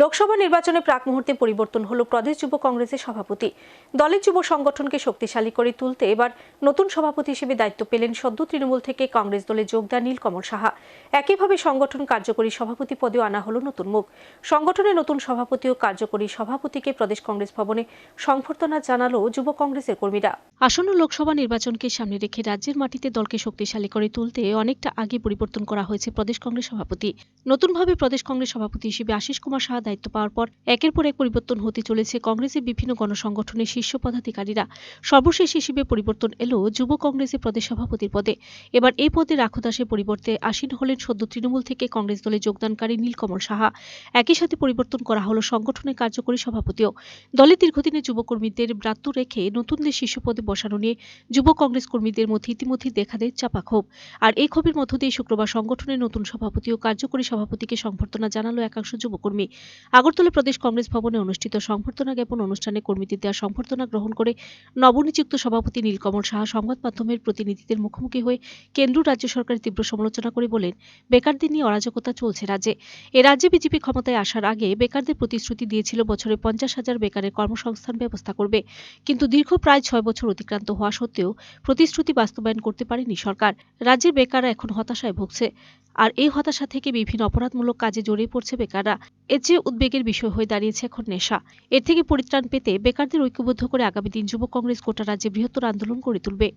লোকসভা নির্বাচনে প্রাক মুহূর্তে পরিবর্তন হলো প্রদেশ যুব কংগ্রেসের সভাপতি। দলের যুব সংগঠনকে শক্তিশালী করে তুলতে এবার নতুন সভাপতি হিসেবে দায়িত্ব পেলেন সদ্য তৃণমূল থেকে কংগ্রেস দলে যোগ দেন নীলকমল সাহা। একইভাবে সংগঠন কার্যকরী সভাপতি পদেও আনা হলো নতুন মুখ। সংগঠনের নতুন সভাপতি ও কার্যকরী সভাপতিকে প্রদেশ কংগ্রেস ভবনে সংবর্ধনা জানালো যুব কংগ্রেসের কর্মীরা। আসন্ন লোকসভা নির্বাচনকে সামনে রেখে রাজ্যের মাটিতে দলকে শক্তিশালী করে তুলতে অনেকটা আগে পরিবর্তন করা হয়েছে প্রদেশ কংগ্রেস সভাপতি। নতুনভাবে প্রদেশ কংগ্রেস সভাপতি হিসেবে আশিস কুমার সাহা দায়িত্ব পাওয়ার পর একের পর এক পরিবর্তন হতে চলেছে কংগ্রেসের বিভিন্ন গণসংগঠনের শীর্ষ পদাধিকারীরা। সর্বশেষ হিসেবে পরিবর্তন এলো যুব কংগ্রেসের প্রদেশ সভাপতির পদে। এবার এই পদে রাখুদাসের পরিবর্তে আসীন হলেন সদ্য তৃণমূল থেকে কংগ্রেস দলে যোগদানকারী নীলকমল সাহা। একই সাথে পরিবর্তন করা হলো সংগঠনের কার্যকরী সভাপতিও। দলের দীর্ঘদিনের যুবকর্মীদের ব্রাত্য রেখে নতুনদের শীর্ষ পদে বসানো নিয়ে যুব কংগ্রেস কর্মীদের মধ্যে ইতিমধ্যে দেখা দেয় চাপা ক্ষোভ। আর এই ক্ষোভের মধ্য দিয়ে শুক্রবার সংগঠনের নতুন সভাপতি ও কার্যকরী সভাপতিকে সংবর্ধনা জানালো একাংশ যুবকর্মী। আগরতলা প্রদেশ কংগ্রেস ভবনে অনুষ্ঠিত সংবর্ধনা জ্ঞাপন অনুষ্ঠানে কর্মীদের দেওয়া সংবর্ধনা গ্রহণ করে নবনিযুক্ত সভাপতি নীলকমল সাহা সংবাদ মাধ্যমের প্রতিনিধিদের মুখোমুখি হয়ে কেন্দ্র রাজ্য সরকারের তীব্র সমালোচনা করে বলেন, বেকারদের নিয়ে অরাজকতা চলছে রাজ্যে। এ রাজ্যে বিজেপি ক্ষমতায় আসার আগে বেকারদের প্রতিশ্রুতি দিয়েছিল বছরে পঞ্চাশ হাজার বেকারের কর্মসংস্থান ব্যবস্থা করবে। কিন্তু দীর্ঘ প্রায় ছয় বছর অতিক্রান্ত হওয়া সত্ত্বেও প্রতিশ্রুতি বাস্তবায়ন করতে পারেনি সরকার। রাজ্যের বেকাররা এখন হতাশায় ভুগছে। আর এই হতাশা থেকে বিভিন্ন অপরাধমূলক কাজে জড়িয়ে পড়ছে বেকাররা। এর চেয়ে উদ্বেগের বিষয় হয়ে দাঁড়িয়েছে এখন নেশা। এর থেকে পরিত্রাণ পেতে বেকারদের ঐক্যবদ্ধ করে আগামী দিন যুব কংগ্রেস গোটা রাজ্যে বৃহত্তর আন্দোলন গড়ে তুলবে।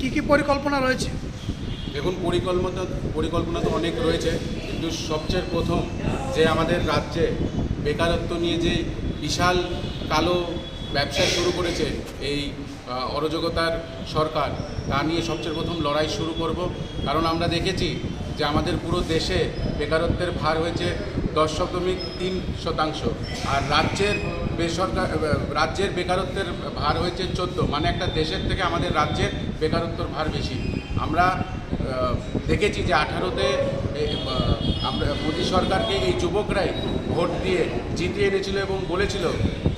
কি কি পরিকল্পনা রয়েছে? দেখুন পরিকল্পনা পরিকল্পনা তো অনেক রয়েছে কিন্তু সবচেয়ে প্রথম যে আমাদের রাজ্যে বেকারত্ব নিয়ে যে বিশাল কালো ব্যবসা শুরু করেছে এই অরাজকতার সরকার, তা নিয়ে সবচেয়ে প্রথম লড়াই শুরু করব। কারণ আমরা দেখেছি যে আমাদের পুরো দেশে বেকারত্বের ভার হয়েছে দশ শতমিক তিন শতাংশ, আর রাজ্যের বেসরকার রাজ্যের বেকারত্বের ভার হয়েছে চোদ্দ মানে একটা দেশের থেকে আমাদের রাজ্যের বেকারত্বের ভার বেশি। আমরা দেখেছি যে আঠারোতে আমরা মোদী সরকারকে এই যুবকরাই ভোট দিয়ে জিতিয়ে এনেছিল এবং বলেছিল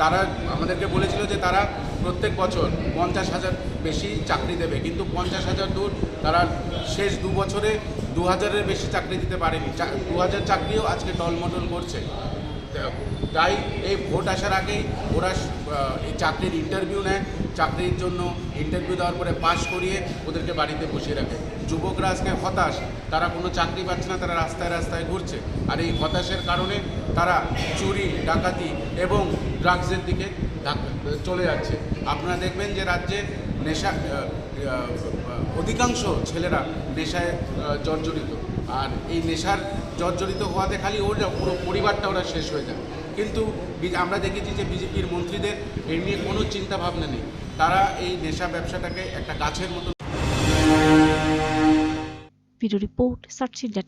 তারা আমাদেরকে বলেছিল যে তারা প্রত্যেক বছর পঞ্চাশ হাজার বেশি চাকরি দেবে। কিন্তু পঞ্চাশ হাজার দূর তারা শেষ দু বছরে দু হাজারের বেশি চাকরি দিতে পারেনি। দু হাজার চাকরিও আজকে টলমটল করছে। তাই এই ভোট আসার আগেই ওরা এই চাকরির ইন্টারভিউ নেয়। চাকরির জন্য ইন্টারভিউ দেওয়ার পরে পাশ করিয়ে ওদেরকে বাড়িতে বসিয়ে রাখে। যুবকরা আজকে হতাশ। তারা কোনো চাকরি পাচ্ছে না, তারা রাস্তায় রাস্তায় ঘুরছে। আর এই হতাশের কারণে তারা চুরি, ডাকাতি এবং ড্রাগসের দিকে চলে যাচ্ছে। আপনারা দেখবেন যে রাজ্যে নেশা অধিকাংশ ছেলেরা নেশায় জর্জরিত। আর এই নেশার জর্জরিত হওয়াতে খালি ওর পুরো পরিবারটা ওরা শেষ হয়ে যায়। কিন্তু আমরা দেখেছি যে বিজেপির মন্ত্রীদের এর নিয়ে কোনো চিন্তা ভাবনা নেই। তারা এই নেশা ব্যবসাটাকে একটা গাছের মতো রিপোর্ট সার্চ ইন্ডিয়া